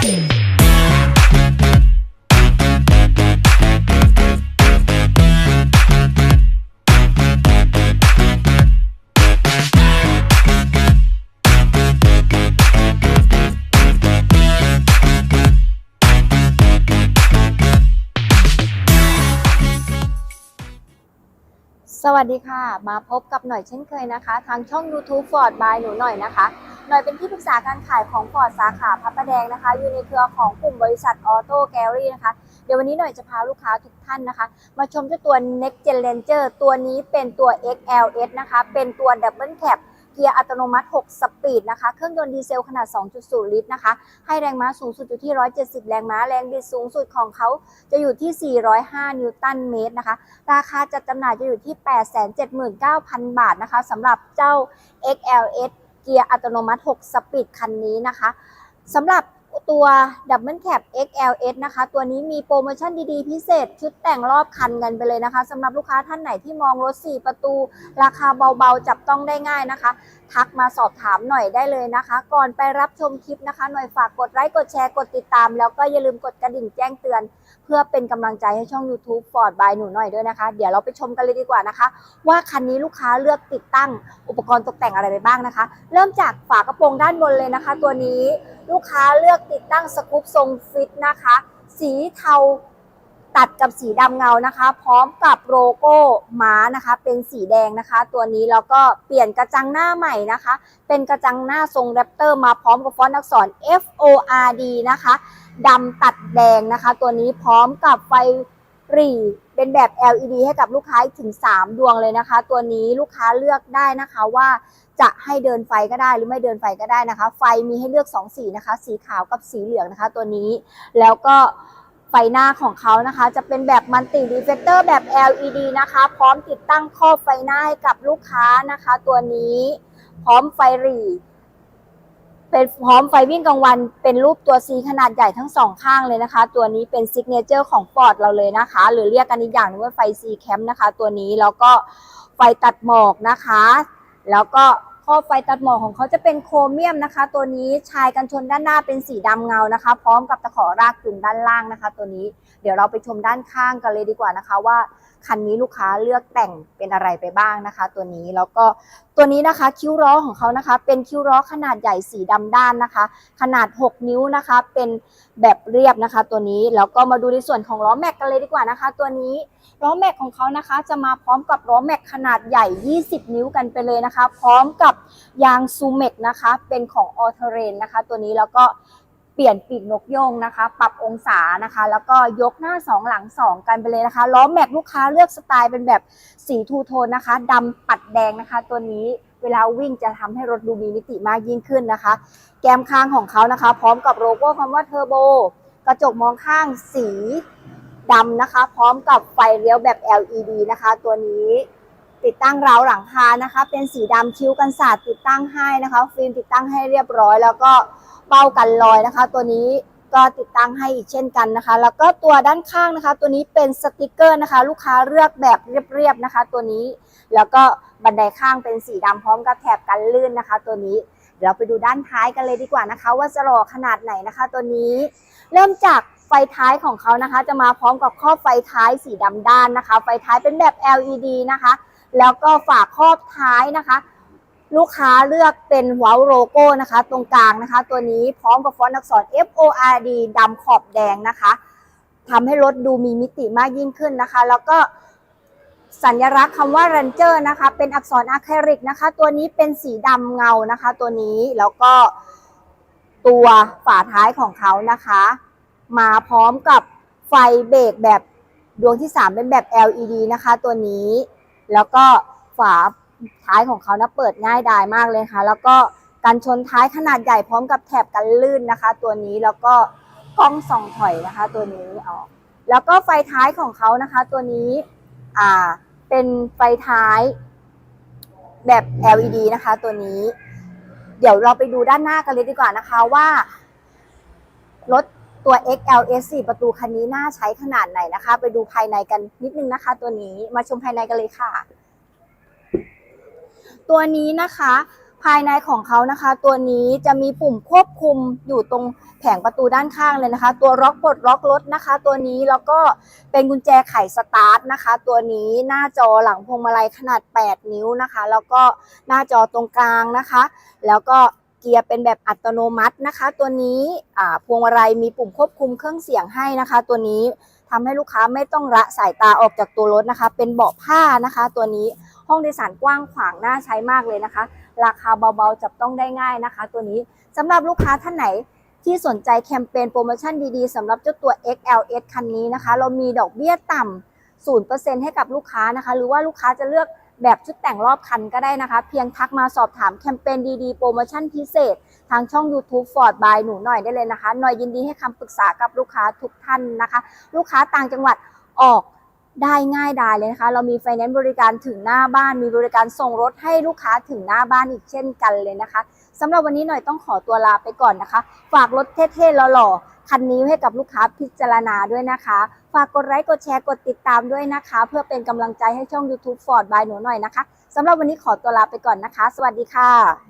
สวัสดีค่ะ มาพบกับหน่อยเช่นเคยนะคะ ทางช่อง YouTube Ford by หนูหน่อยนะคะ หน่อยเป็นที่ปรึกษาการขายของ Ford สาขาพระประแดงนะคะ อยู่ในเครือของกลุ่มบริษัทออโต้แกลลี่นะคะ เดี๋ยววันนี้หน่อยจะพาลูกค้าทุกท่านนะคะ มาชมเจ้าตัว Next Gen Ranger ตัวนี้เป็นตัว XLS นะคะ เป็นตัว Double Cab เกียร์อัตโนมัติ 6 สปีดนะคะ เครื่องยนต์ดีเซลขนาด 2.0 ลิตรนะคะ ให้แรงม้าสูงสุดอยู่ที่ 170 แรงม้า แรงบิดสูงสุดของเขาจะอยู่ที่ 405 นิวตันเมตรนะคะ ราคาจัดจำหน่ายจะอยู่ที่ 879,000 บาทนะคะสำหรับเจ้า XLS เกียร์อัตโนมัติ 6 สปีดคันนี้นะคะสำหรับตัว Double Cab XLS นะคะ ตัวนี้มีโปรโมชั่นดีๆ พิเศษ ชุดแต่งรอบคันกันไปเลยนะคะสำหรับลูกค้าท่านไหนที่มองรถ 4 ประตู ราคาเบาๆ จับต้องได้ง่ายนะคะ ทักมาสอบถามหน่อยได้เลยนะคะ ก่อนไปรับชมคลิปนะคะ หน่อยฝากกดไลค์กดแชร์กดติดตาม แล้วก็อย่าลืมกดกระดิ่งแจ้งเตือน พื่อเป็นกำลังใจให้ช่อง YouTube Ford by หนูหน่อยด้วยนะคะ เดี๋ยวเราไปชมกันเลยดีกว่านะคะ ว่าคันนี้ลูกค้าเลือกติดตั้งอุปกรณ์ตกแต่งอะไรไปบ้างนะคะ เริ่มจากฝากระโปรงด้านบนเลยนะคะ ตัวนี้ลูกค้าเลือกติดตั้งสกู๊ปทรงฟิตนะคะ สีเทา ตัดกับสีดำเงานะคะ พร้อมกับโลโก้ม้านะคะ เป็นสีแดงนะคะ ตัวนี้แล้วก็เปลี่ยนกระจังหน้าใหม่นะคะ เป็นกระจังหน้าทรงแรปเตอร์มาพร้อมกับฟอนต์อักษร F O R D นะคะดำตัดแดงนะคะ ตัวนี้พร้อมกับไฟหรี่เป็นแบบ LED ให้กับลูกค้าถึง 3 ดวงเลยนะคะ ตัวนี้ลูกค้าเลือกได้นะคะว่าจะให้เดินไฟก็ได้หรือไม่เดินไฟก็ได้นะคะ ไฟมีให้เลือก 2 สีนะคะ สีขาวกับสีเหลืองนะคะ ตัวนี้แล้วก็ ไฟหน้าของเขานะคะ จะเป็นแบบมันติรีเฟกเตอร์แบบ LED นะคะ พร้อมติดตั้งครอบไฟหน้าให้กับลูกค้านะคะ ตัวนี้พร้อมไฟหรี่เป็นพร้อมไฟวิ่งกลางวัน เป็นรูปตัว C ขนาดใหญ่ทั้งสองข้างเลยนะคะ ตัวนี้เป็นซิกเนเจอร์ของ Ford เราเลยนะคะ หรือเรียกกันอีกอย่างหนึงว่าไฟ C Cam นะคะ ตัวนี้แล้วก็ไฟตัดหมอกนะคะ แล้วก็ ข้อไฟตัดหมอกของเขาจะเป็นโครเมียมนะคะ ตัวนี้ชายกันชนด้านหน้าเป็นสีดำเงานะคะ พร้อมกับตะขอรากจุ่มด้านล่างนะคะ ตัวนี้เดี๋ยวเราไปชมด้านข้างกันเลยดีกว่านะคะว่าคันนี้ลูกค้าเลือกแต่งเป็นอะไรไปบ้างนะคะ ตัวนี้แล้วก็ตัวนี้นะคะคิ้วล้อของเขานะคะ เป็นคิ้วล้อขนาดใหญ่สีดำด้านนะคะ ขนาด 6 นิ้วนะคะ เป็นแบบเรียบนะคะ ตัวนี้แล้วก็มาดูในส่วนของล้อแม็กกันเลยดีกว่านะคะ ตัวนี้ล้อแม็กของเขานะคะ จะมาพร้อมกับล้อแม็กขนาดใหญ่ 20 นิ้วกันไปเลยนะคะ พร้อมกับยางซูเมกนะคะ เป็นของออเทเรนนะคะ ตัวนี้แล้วก็เปลี่ยนปีกนกโยงนะคะ ปรับองศานะคะ แล้วก็ยกหน้า 2 หลัง 2 กันไปเลยนะคะ ล้อแม็กลูกค้าเลือกสไตล์เป็นแบบสีทูโทนนะคะดำปัดแดงนะคะ ตัวนี้เวลาวิ่งจะทำให้รถดูมีมิติมากยิ่งขึ้นนะคะ แกมค้างของเขานะคะ พร้อมกับโลโก้คำว่าเทอร์โบ กระจกมองข้างสีดำนะคะ พร้อมกับไฟเลี้ยวแบบ LED นะคะ ตัวนี้ ตั้งราวหลังคานะคะ เป็นสีดำคิ้วกันศาสตร์ติดตั้งให้นะคะ ฟิล์มติดตั้งให้เรียบร้อย แล้วก็เป้ากันรอยนะคะ ตัวนี้ก็ติดตั้งให้อีกเช่นกันนะคะ แล้วก็ตัวด้านข้างนะคะ ตัวนี้เป็นสติกเกอร์นะคะ ลูกค้าเลือกแบบเรียบๆนะคะ ตัวนี้แล้วก็บันไดข้างเป็นสีดำพร้อมกับแถบกันลื่นนะคะ ตัวนี้เดี๋ยวเราไปดูด้านท้ายกันเลยดีกว่านะคะ ว่าจะหล่อขนาดไหนนะคะ ตัวนี้เริ่มจากไฟท้ายของเขานะคะ จะมาพร้อมกับครอบไฟท้ายสีดำด้านนะคะ ไฟท้ายเป็นแบบ LED นะคะ แล้วก็ฝาครอบท้ายนะคะ ลูกค้าเลือกเป็นหัวโลโก้นะคะ ตรงกลางนะคะ ตัวนี้พร้อมกับฟอนต์อักษร F O R D ดำขอบแดงนะคะทำให้รถดูมีมิติมากยิ่งขึ้นนะคะ แล้วก็สัญลักษณ์คำว่า Ranger นะคะ เป็นอักษรอะคริลิกนะคะ ตัวนี้เป็นสีดำเงานะคะ ตัวนี้แล้วก็ตัวฝาท้ายของเขานะคะ มาพร้อมกับไฟเบรกแบบดวงที่ 3 เป็นแบบ LED นะคะ ตัวนี้ แล้วก็ฝาท้ายของเขานะเปิดง่ายดายมากเลยค่ะ แล้วก็กันชนท้ายขนาดใหญ่พร้อมกับแถบกันลื่นนะคะ ตัวนี้แล้วก็กล้องส่องถอยนะคะ ตัวนี้ออกแล้วก็ไฟท้ายของเขานะคะ ตัวนี้อ่าเป็นไฟท้ายแบบ LED นะคะ ตัวนี้ เดี๋ยวเราไปดูด้านหน้ากันเลยดีกว่านะคะว่ารถ ตัว XLS 4 ประตูคันนี้น่าใช้ขนาดไหนนะคะ ไปดูภายในกันนิดนึงนะคะ ตัวนี้มาชมภายในกันเลยค่ะ ตัวนี้นะคะ ภายในของเขานะคะ ตัวนี้จะมีปุ่มควบคุมอยู่ตรงแผงประตูด้านข้างเลยนะคะ ตัวล็อกปลดล็อกรถนะคะ ตัวนี้แล้วก็เป็นกุญแจไขสตาร์ทนะคะ ตัวนี้หน้าจอหลังพวงมาลัยขนาด 8 นิ้วนะคะ แล้วก็หน้าจอตรงกลางนะคะ แล้วก็ เกียร์เป็นแบบอัตโนมัตินะคะ ตัวนี้พวงมาลัยมีปุ่มควบคุมเครื่องเสียงให้นะคะ ตัวนี้ทำให้ลูกค้าไม่ต้องละสายตาออกจากตัวรถนะคะ เป็นเบาะผ้านะคะ ตัวนี้ห้องโดยสารกว้างขวางน่าใช้มากเลยนะคะ ราคาเบาๆจับต้องได้ง่ายนะคะ ตัวนี้สำหรับลูกค้าท่านไหนที่สนใจแคมเปญโปรโมชั่นดีๆสำหรับเจ้าตัว XLS คันนี้นะคะ เรามีดอกเบี้ยต่ำ0%ให้กับลูกค้านะคะ หรือว่าลูกค้าจะเลือก แบบชุดแต่งรอบคันก็ได้นะคะ เพียงทักมาสอบถามแคมเปญดีๆ โปรโมชั่นพิเศษ ทางช่อง YouTube Ford by หนูหน่อยได้เลยนะคะ หน่อยยินดีให้คำปรึกษากับลูกค้าทุกท่านนะคะ ลูกค้าต่างจังหวัดออกได้ง่ายดายเลยนะคะ เรามีไฟแนนซ์บริการถึงหน้าบ้าน มีบริการส่งรถให้ลูกค้าถึงหน้าบ้านอีกเช่นกันเลยนะคะสำหรับวันนี้หน่อยต้องขอตัวลาไปก่อนนะคะ ฝากรถเท่ๆหล่อๆคันนี้ให้กับลูกค้าพิจารณาด้วยนะคะ ฝากกดไลค์กดแชร์กดติดตามด้วยนะคะ เพื่อเป็นกำลังใจให้ช่อง YouTube Ford by หนูหน่อยนะคะสำหรับวันนี้ขอตัวลาไปก่อนนะคะ สวัสดีค่ะ